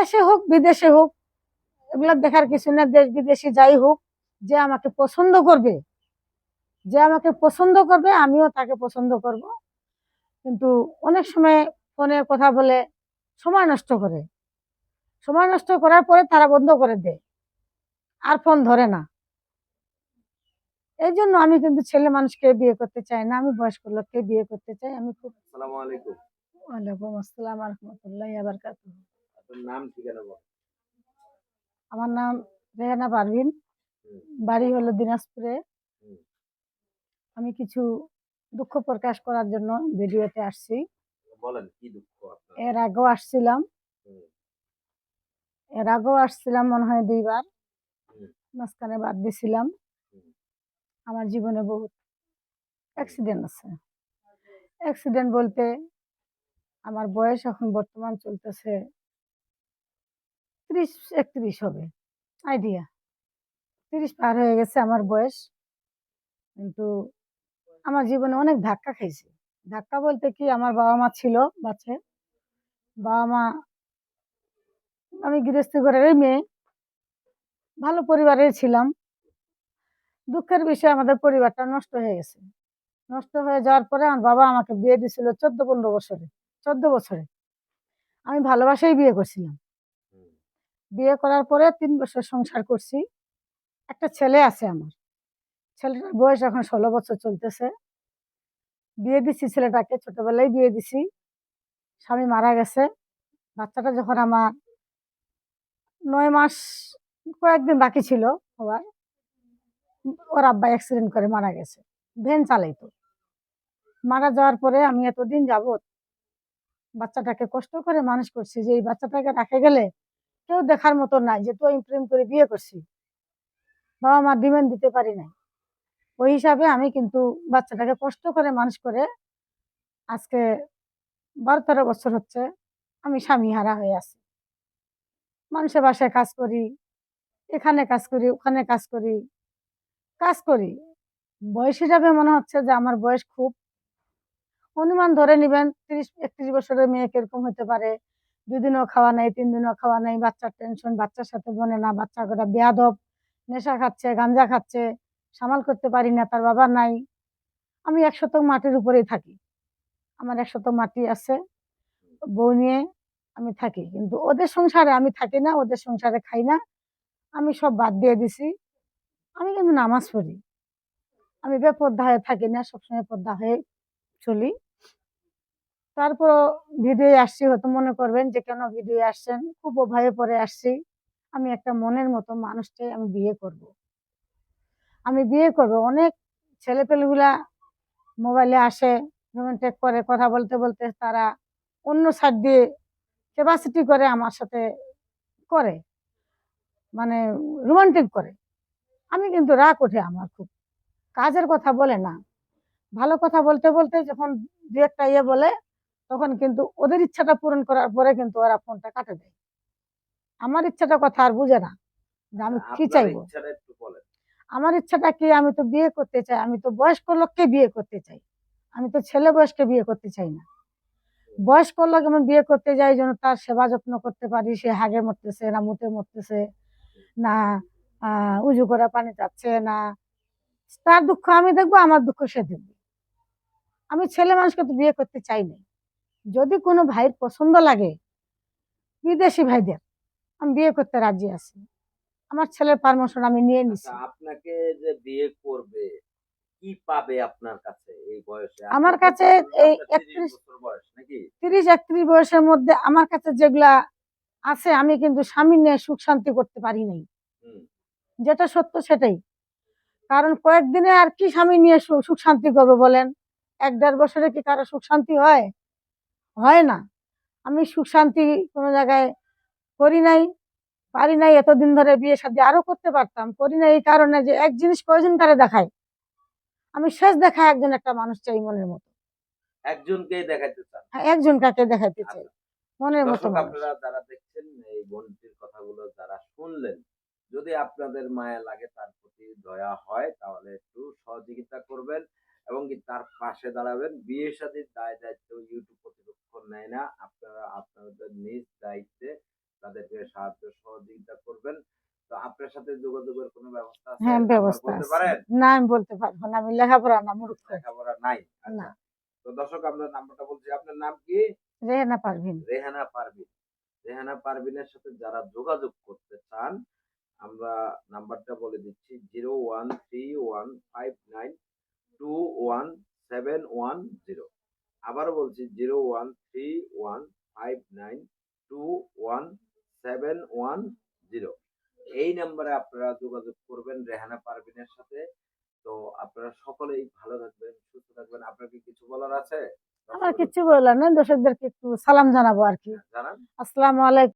দেশে হোক বিদেশে হোক এগুলো দেখার কিছু না দেশ বিদেশি যাই হোক যে আমাকে পছন্দ করবে যে আমাকে পছন্দ করবে আমিও তাকে পছন্দ করব। কিন্তু অনেক সময় ফোনে কথা বলে সময় নষ্ট করে। সময় নষ্ট করার পরে তারা বন্ধ করে দেয় আর ফোন ধরে না। এই জন্য আমি কিন্তু ছেলে মানুষকে বিয়ে করতে চাই না আমি বয়স্ক লোককে বিয়ে করতে চাই আমি খুব আসসালামু আলাইকুম। ওয়ালাইকুম আসসালাম রহমতুল্লাহ আবার নাম ঠিকানা বল। আমার নাম রেহানা পারভিন। বাড়ি হলো দিনাজপুরে। আমি কিছু দুঃখ প্রকাশ করার জন্য ভিডিওতে আসছি। বলেন কি দুঃখ এর আগেও আসছিলাম। এর আগেও আসছিলাম মনে হয় দুইবার। মাঝখানে বাদ দিছিলাম। আমার জীবনে বহুত অ্যাক্সিডেন্ট আছে। অ্যাক্সিডেন্ট বলতে আমার বয়স এখন বর্তমান চলতেছে ত্রিশ, একত্রিশ হবে। আইডিয়া তিরিশ পার হয়ে গেছে আমার বয়স। কিন্তু আমার জীবনে অনেক ধাক্কা খাইছি ধাক্কা বলতে কি? আমার বাবা মা ছিল বাচ্চা। বাবা মা আমি গৃহস্থী ঘরের মেয়ে। ভালো পরিবারের ছিলাম। দুঃখের বিষয়, আমাদের পরিবারটা নষ্ট হয়ে গেছে। নষ্ট হয়ে যাওয়ার পরে আমার বাবা আমাকে বিয়ে দিয়েছিল চোদ্দ, পনেরো বছরে। চোদ্দ বছরে। আমি ভালোবাসাই বিয়ে করছিলাম। বিয়ে করার পরে তিন বছর সংসার করছি। একটা ছেলে আছে আমার। ছেলেটার বয়স এখন ষোলো বছর চলতেছে। বিয়ে দিছি ছেলেটাকে, ছোটবেলায় বিয়ে দিছি। স্বামী মারা গেছে। বাচ্চাটা যখন আমার নয় মাস, কয়েকদিন বাকি ছিল হওয়ার, ওর আব্বা অ্যাক্সিডেন্ট করে মারা গেছে। ভ্যান চালাইতো। মারা যাওয়ার পরে আমি এতদিন যাবত বাচ্চাটাকে কষ্ট করে মানুষ করছি যে, এই বাচ্চাটাকে রাখে গেলে কেউ দেখার মতো নাই যে তুই প্রেম করে বিয়ে করছি। বাবা মা ডিমান্ড দিতে পারি নাই। ওই হিসাবে আমি কিন্তু বাচ্চাটাকে কষ্ট করে মানুষ করে আজকে বারো তেরো বছর হচ্ছে আমি স্বামী হারা হয়ে আছি। মানুষের বাসায় কাজ করি, এখানে কাজ করি, ওখানে কাজ করি কাজ করি। বয়স হিসাবে মনে হচ্ছে যে আমার বয়স খুব। অনুমান ধরে নিবেন, তিরিশ, একত্রিশ বছরের মেয়ে কীরকম হতে পারে দুদিনও খাওয়া নাই তিন দিনও খাওয়া নাই, বাচ্চার টেনশন বাচ্চার সাথে বনে না, বাচ্চা গোটা বেয়াদব, নেশা খাচ্ছে, গাঞ্জা খাচ্ছে, সামাল করতে পারি না, তার বাবা নাই। আমি এক শতক মাটির উপরেই থাকি। আমার এক শতক মাটি আছে, বউ নিয়ে আমি থাকি, কিন্তু ওদের সংসারে আমি থাকি না, ওদের সংসারে খাই না। আমি সব বাদ দিয়ে দিছি। আমি কিন্তু নামাজ পড়ি। আমি বেপর্দা হয়ে থাকি না, সবসময় পদ্মা হয়ে চলি। তারপর ভিডিও আসছি, হয়তো মনে করবেন যে কেন ভিডিও আসছেন? খুব ভয়ে পরে আসছি। আমি একটা মনের মতো মানুষটাই আমি বিয়ে করব। আমি বিয়ে করব। অনেক ছেলেপেলেগুলা মোবাইলে আসে রোমান্টিক করে, কথা বলতে বলতে তারা অন্য সাইড দিয়ে ক্যাপাসিটি করে আমার সাথে করে। মানে রোমান্টিক করে। আমি কিন্তু রাগ ওঠে আমার খুব। কাজের কথা বলে না। ভালো কথা বলতে বলতে যখন দু একটা ইয়ে বলে তখন কিন্তু ওদের ইচ্ছাটা পূরণ করার পরে কিন্তু ওরা ফোনটা কাটে দেয়। আমার ইচ্ছাটা কথা আর বুঝে না যে আমি কি চাইব। আমার ইচ্ছাটা কি আমি তো বিয়ে করতে চাই আমি তো বয়স্ক লোককে বিয়ে করতে চাই আমি তো ছেলে বয়সকে বিয়ে করতে চাই না। বয়স্ক লোক আমি বিয়ে করতে যাই যেন তার সেবা যত্ন করতে পারি সে হাগে মরতেছে না মুতে মরতেছে না উজু করা পানি যাচ্ছে না তার দুঃখ আমি দেখব আমার দুঃখ সে দেখবে। আমি ছেলে মানুষকে তো বিয়ে করতে চাই না যদি কোনো ভাইয়ের পছন্দ লাগে বিদেশি ভাইদের আমি বিয়ে করতে রাজি আছি। আমার ছেলের পারমিশন আমি নিয়ে নিছি। আচ্ছা আপনাকে যে বিয়ে করবে কি পাবে আপনার কাছে এই বয়সে? আমার কাছে এই আপনার 30 একত্রিশ- বছর বয়স নাকি? তিরিশ একত্রিশ বয়সের মধ্যে আমার কাছে যেগুলা আছে আমি কিন্তু স্বামী নিয়ে সুখ শান্তি করতে পারি নাই। যেটা সত্য সেটাই। কারণ কয়েকদিনে আর কি স্বামী নিয়ে সুখ শান্তি করব বলেন? এক দেড় বছরে কি কারও সুখ শান্তি হয়? হয় না। আমি সুখ শান্তি কোনো জায়গায় করি নাই পারি নাই। এতদিন ধরে বিয়ে শাদী আরও করতে পারতাম করি না এই কারণে যে এক জিনিস কয়জন কারে দেখায়? আমি শেষ দেখা একজন একটা মানুষ চাই মনের মতো। একজনকেই দেখাইতে চান? হ্যাঁ, একজন কাকে দেখাইতে চাই মনের মতো আপনারা যারা দেখছেন এই বোনটির কথাগুলো যারা শুনলেন যদি আপনাদের মায়া লাগে তার প্রতি দয়া হয় তাহলে একটু সহযোগিতা করবেন এবং কি তার পাশে দাঁড়াবেন। বিয়ে শাদীর দায় দায়িত্ব ইউটিউব কর্তৃপক্ষ নেয় না আপনারা আপনাদের নিজ দায়িত্বে তাদেরকে সাহায্য সহযোগিতা করবেন। তো আপনার সাথে যোগাযোগের কোনো ব্যবস্থা আছে? হ্যাঁ ব্যবস্থা বলতে পারেন? না আমি বলতে পারব না আমি লেখাপড়া না মূর্খ। লেখাপড়া নাই? না। আচ্ছা তো দর্শক আমরা নাম্বারটা বলছি আপনার নাম কি? রেহেনা পারভিন। রেহানা পারভিন। রেহানা পারভিনের সাথে যারা যোগাযোগ করতে চান আমরা নাম্বারটা বলে দিচ্ছি zero one three one five nine two one seven one zero. আবারও বলছি zero one three one five nine two one seven one zero. এই নাম্বারে আপনারা যোগাযোগ করবেন রেহানা পারভিনের সাথে। তো আপনারা সকলেই ভালো থাকবেন সুস্থ থাকবেন। আপনার কি কিছু বলার আছে? আমার কিছু বললাম না দর্শকদেরকে একটু সালাম জানাব আর কি। জানান। আসসালামু আলাইকুম।